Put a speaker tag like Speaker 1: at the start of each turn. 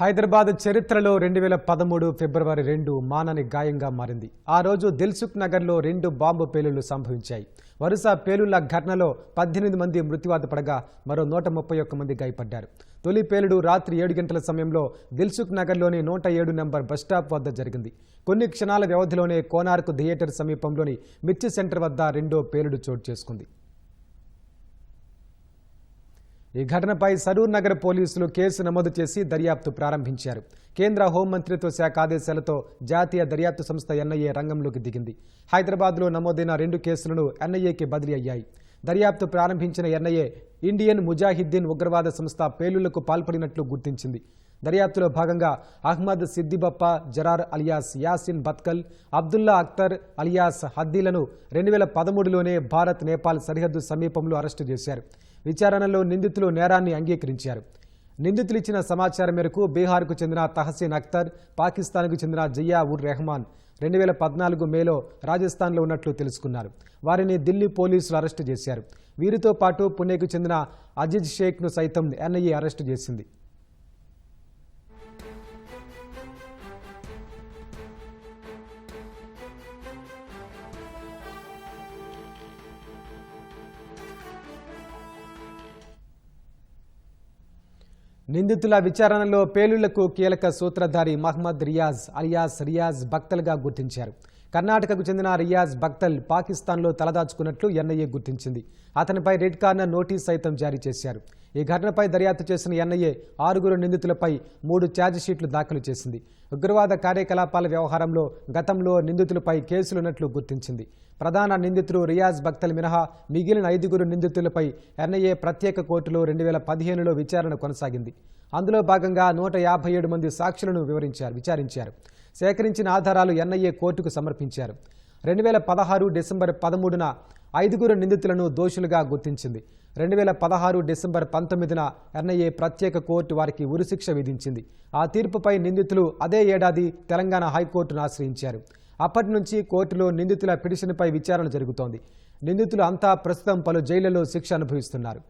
Speaker 1: హైదరాబాద్ చరిత్రలో రెండు వేల పదమూడు ఫిబ్రవరి రెండు మానని గాయంగా మారింది. ఆ రోజు దిల్సుఖ్ నగర్లో రెండు బాంబు పేలుళ్ళు సంభవించాయి. వరుస పేలుళ్ళ ఘటనలో పద్దెనిమిది మంది మృత్యువాత పడగా మరో నూట ముప్పై ఒక్క మంది గాయపడ్డారు. తొలి పేలుడు రాత్రి ఏడు గంటల సమయంలో దిల్సుఖ్ నగర్లోని నూట ఏడు నెంబర్ బస్టాప్ వద్ద జరిగింది. కొన్ని క్షణాల వ్యవధిలోనే కోనార్క్ థియేటర్ సమీపంలోని మిర్చి సెంటర్ వద్ద రెండో పేలుడు చోటు చేసుకుంది. ఈ ఘటనపై సరూర్ నగర్ పోలీసులు కేసు నమోదు చేసి దర్యాప్తు ప్రారంభించారు. కేంద్ర హోంమంత్రిత్వ శాఖ ఆదేశాలతో జాతీయ దర్యాప్తు సంస్థ ఎన్ఐఏ రంగంలోకి దిగింది. హైదరాబాద్లో నమోదైన రెండు కేసులను ఎన్ఐఏకి బదిలీ అయ్యాయి. దర్యాప్తు ప్రారంభించిన ఎన్ఐఏ ఇండియన్ ముజాహిద్దీన్ ఉగ్రవాద సంస్థ పేలుళ్ళకు పాల్పడినట్లు గుర్తించింది. దర్యాప్తులో భాగంగా అహ్మద్ సిద్దిబప్ప జరార్ అలియాస్ యాసిన్ బత్కల్ అబ్దుల్లా అఖ్తర్ అలియాస్ హద్దీలను రెండు వేల పదమూడులోనే భారత్ నేపాల్ సరిహద్దు సమీపంలో అరెస్టు చేశారు. విచారణలో నిందితులు నేరాన్ని అంగీకరించారు. నిందితులు ఇచ్చిన సమాచారం మేరకు బీహార్కు చెందిన తహసీన్ అఖ్తర్ పాకిస్తాన్కు చెందిన జయా ఉర్ రెహమాన్ రెండు వేల పద్నాలుగు మేలో రాజస్థాన్లో ఉన్నట్లు తెలుసుకున్నారు. వారిని ఢిల్లీ పోలీసులు అరెస్టు చేశారు. వీరితో పాటు పుణేకు చెందిన అజిజ్ షేక్ను సైతం ఎన్ఐఏ అరెస్టు చేసింది. నిందితుల విచారణలో పేలుళ్ళకు కీలక సూత్రధారి మహ్మద్ రియాజ్ అలియాస్ రియాజ్ బక్తల్గా గుర్తించారు. కర్ణాటకకు చెందిన రియాజ్ బక్తల్ పాకిస్తాన్లో తలదాచుకున్నట్లు ఎన్ఐఏ గుర్తించింది. అతనిపై రెడ్ కార్నర్ నోటీస్ సైతం జారీ చేశారు. ఈ ఘటనపై దర్యాప్తు చేసిన ఎన్ఐఏ ఆరుగురు నిందితులపై మూడు ఛార్జిషీట్లు దాఖలు చేసింది. ఉగ్రవాద కార్యకలాపాల వ్యవహారంలో గతంలో నిందితులపై కేసులున్నట్లు గుర్తించింది. ప్రధాన నిందితుడు రియాజ్ బక్తల్ మినహా మిగిలిన ఐదుగురు నిందితులపై ఎన్ఐఏ ప్రత్యేక కోర్టులో రెండు వేల పదిహేనులో విచారణ కొనసాగింది. అందులో భాగంగా నూట యాభై ఏడు మంది సాక్షులను వివరించారు విచారించారు. సేకరించిన ఆధారాలు ఎన్ఐఏ కోర్టుకు సమర్పించారు. రెండు వేల పదహారు డిసెంబర్ పదమూడున ఐదుగురు నిందితులను దోషులుగా గుర్తించింది. రెండు వేల పదహారు డిసెంబర్ పంతొమ్మిదిన ఎన్ఐఏ ప్రత్యేక కోర్టు వారికి ఉరిశిక్ష విధించింది. ఆ తీర్పుపై నిందితులు అదే ఏడాది తెలంగాణ హైకోర్టును ఆశ్రయించారు. అప్పటి నుంచి కోర్టులో నిందితుల పిటిషన్పై విచారణ జరుగుతోంది. నిందితులు అంతా ప్రస్తుతం పలు జైళ్ళలో శిక్ష అనుభవిస్తున్నారు.